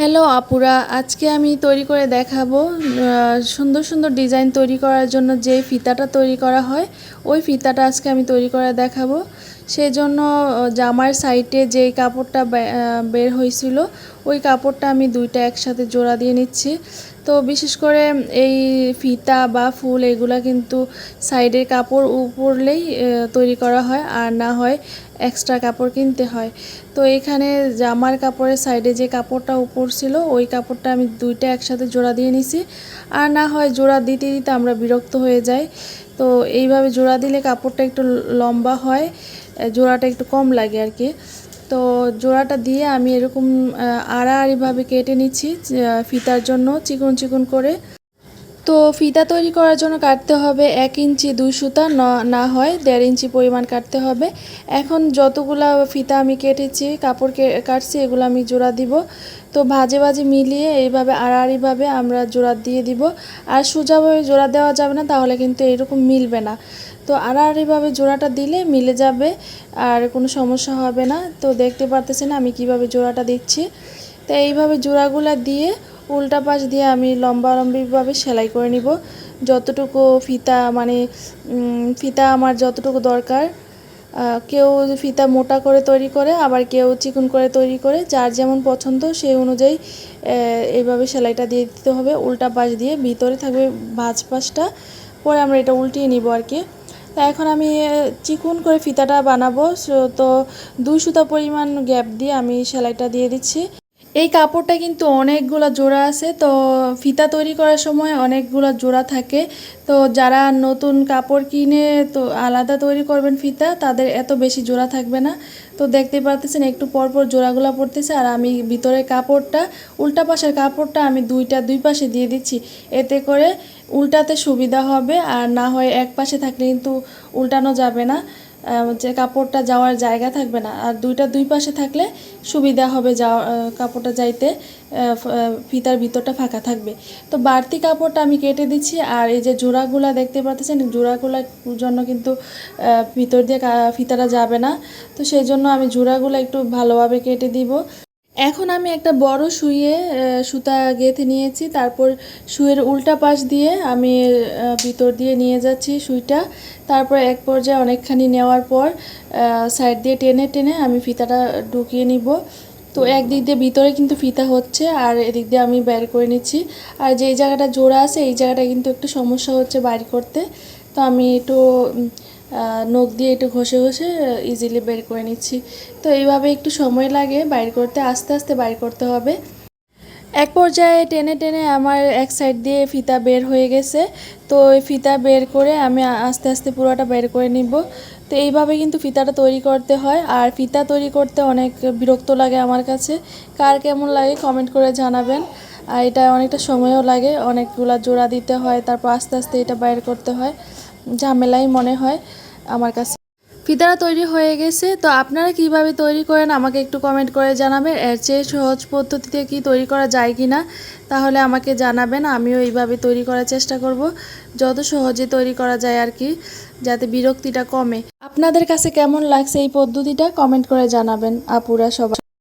Hello আপুরা। আজকে আমি তৈরি করে দেখাবো সুন্দর সুন্দর ডিজাইন তৈরি করার জন্য যে ফিতাটা তৈরি করা হয়, ওই ফিতাটা আজকে আমি তৈরি করে দেখাবো। সেই জন্য জামার সাইটে যে কাপড়টা বের হয়েছিল, ওই কাপড়টা আমি দুইটা একসাথে জোড়া দিয়ে নিচ্ছি। তো বিশেষ করে এই ফিতা বা ফুল এগুলা কিন্তু সাইডের কাপড় উপরলেই তৈরি করা হয় আর না হয় এক্সট্রা কাপড় কিনতে হয়। তো এখানে জামার কাপড়ের সাইডে যে কাপড়টা উপর ছিল, ওই কাপড়টা আমি দুইটা একসাথে জোড়া দিয়ে নিছি। আর না হয় জোড়া দিতে দিতে আমরা বিরক্ত হয়ে যাই। তো এইভাবে জোড়া দিলে কাপড়টা একটু লম্বা হয় জোড়াটা একটু কম লাগে আর কি। তো জোড়াটা দিয়ে আমি এরকম আড়াআড়িভাবে কেটে নিচ্ছি ফিতার জন্য চিকন চিকন করে। তো ফিতা তৈরি করার জন্য কাটতে হবে এক ইঞ্চি দুই সুতা, ন- হয় দেড় ইঞ্চি পরিমাণ কাটতে হবে। এখন যতগুলা ফিতা আমি কেটেছি, কাপড় কাটছি, এগুলো আমি জোড়া দিব। তো ভাজে ভাজে মিলিয়ে এইভাবে আড়াআড়িভাবে আমরা জোড়া দিয়ে দিব। আর সোজাভাবে জোড়া দেওয়া যাবে না, তাহলে কিন্তু এরকম মিলবে না। তো আড়াআড়িভাবে জোড়াটা দিলে মিলে যাবে আর কোনো সমস্যা হবে না। তো দেখতে পারতেছেন আমি কীভাবে জোড়াটা দিচ্ছি। তো এইভাবে জোড়াগুলো দিয়ে উল্টা পাশ দিয়ে আমি লম্বা লম্বিভাবে সেলাই করে নিব। যতটুকু ফিতা মানে ফিতা আমার যতটুকু দরকার কেউ ফিতা মোটা করে তৈরি করে, আবার কেউ চিকন করে তৈরি করে, যার যেমন পছন্দ সেই অনুযায়ী এইভাবে সেলাইটা দিয়ে দিতে হবে। উল্টা পাশ দিয়ে ভিতরে থাকবে ভাঁজ পাশটা। পরে আমরা এটা উল্টিয়ে নিব আর কি। এখন আমি চিকন করে ফিতাটা বানাবো। তো দুই সুতা পরিমাণ গ্যাপ দিয়ে আমি সেলাইটা দিয়ে দিচ্ছি। এই কাপড়টা কিন্তু অনেকগুলো জোড়া আছে। তো ফিতা তৈরি করার সময় অনেকগুলো জোড়া থাকে। তো যারা নতুন কাপড় কিনে, তো আলাদা তৈরি করবেন ফিতা, তাদের এত বেশি জোড়া থাকবে না। তো দেখতে পারতেছেন, একটু পরপর জোড়াগুলো পড়তেছে। আর আমি ভিতরে কাপড়টা, উল্টা পাশের কাপড়টা আমি দুইটা দুই পাশে দিয়ে দিচ্ছি। এতে করে উল্টাতে সুবিধা হবে, আর না হয় এক পাশে থাকলে কিন্তু উল্টানো যাবে না। যে কাপড়টা যাওয়ার জায়গা থাকবে না, আর দুইটা দুই পাশে থাকলে সুবিধা হবে যাওয়া কাপড়টা যাইতে ফিতার ভিতরটা ফাঁকা থাকবে। তো বাড়তি কাপড়টা আমি কেটে দিচ্ছি, আর এই যে জোড়াগুলা দেখতে পাচ্ছেন জোড়াগুলার জন্য কিন্তু ভিতর দিয়ে ফিতাটা যাবে না। তো সেই জন্য আমি জোড়াগুলো একটু ভালোভাবে কেটে দিব। এখন আমি একটা বড় শুয়ে সুতা গেঁথে নিয়েছি। তারপর শুয়ের উল্টা পাশ দিয়ে আমি ভিতর দিয়ে নিয়ে যাচ্ছি সুইটা। তারপর এক পর্যায়ে অনেকখানি নেওয়ার পর সাইড দিয়ে টেনে টেনে আমি ফিতাটা ঢুকিয়ে নিব। তো একদিক দিয়ে ভিতরে কিন্তু ফিতা হচ্ছে আর এদিক দিয়ে আমি বের করে নিচ্ছি। আর যেই জায়গাটা জোড়া আছে এই জায়গাটা কিন্তু একটু সমস্যা হচ্ছে বাইর করতে। তো আমি একটু নখ দিয়ে একটু ঘষে ঘষে ইজিলি বের করে নিচ্ছি। তো এইভাবে একটু সময় লাগে, বাইর করতে আস্তে আস্তে বাইর করতে হবে। এক পর্যায়ে টেনে টেনে আমার এক সাইড দিয়ে ফিতা বের হয়ে গেছে। তো ওই ফিতা বের করে আমি আস্তে আস্তে পুরোটা বের করে নিব। তো এইভাবে কিন্তু ফিতাটা তৈরি করতে হয়। আর ফিতা তৈরি করতে অনেক বিরক্ত লাগে আমার কাছে। কার কেমন লাগে কমেন্ট করে জানাবেন। আর এটা অনেকটা সময়ও লাগে, অনেকগুলা জোড়া দিতে হয়, তারপর আস্তে আস্তে এটা বাইর করতে হয়। ঝামেলাই মনে হয় আমার কাছে। ফিতারা তৈরি হয়ে গেছে, তো আপনারা কীভাবে তৈরি করেন আমাকে একটু কমেন্ট করে জানাবেন। এর চেয়ে সহজ পদ্ধতিতে কি তৈরি করা যায় কি না তাহলে আমাকে জানাবেন। আমিও এইভাবে তৈরি করার চেষ্টা করব, যত সহজে তৈরি করা যায় আর কি, যাতে বিরক্তিটা কমে। আপনাদের কাছে কেমন লাগছে এই পদ্ধতিটা কমেন্ট করে জানাবেন। আপুরা সবাই।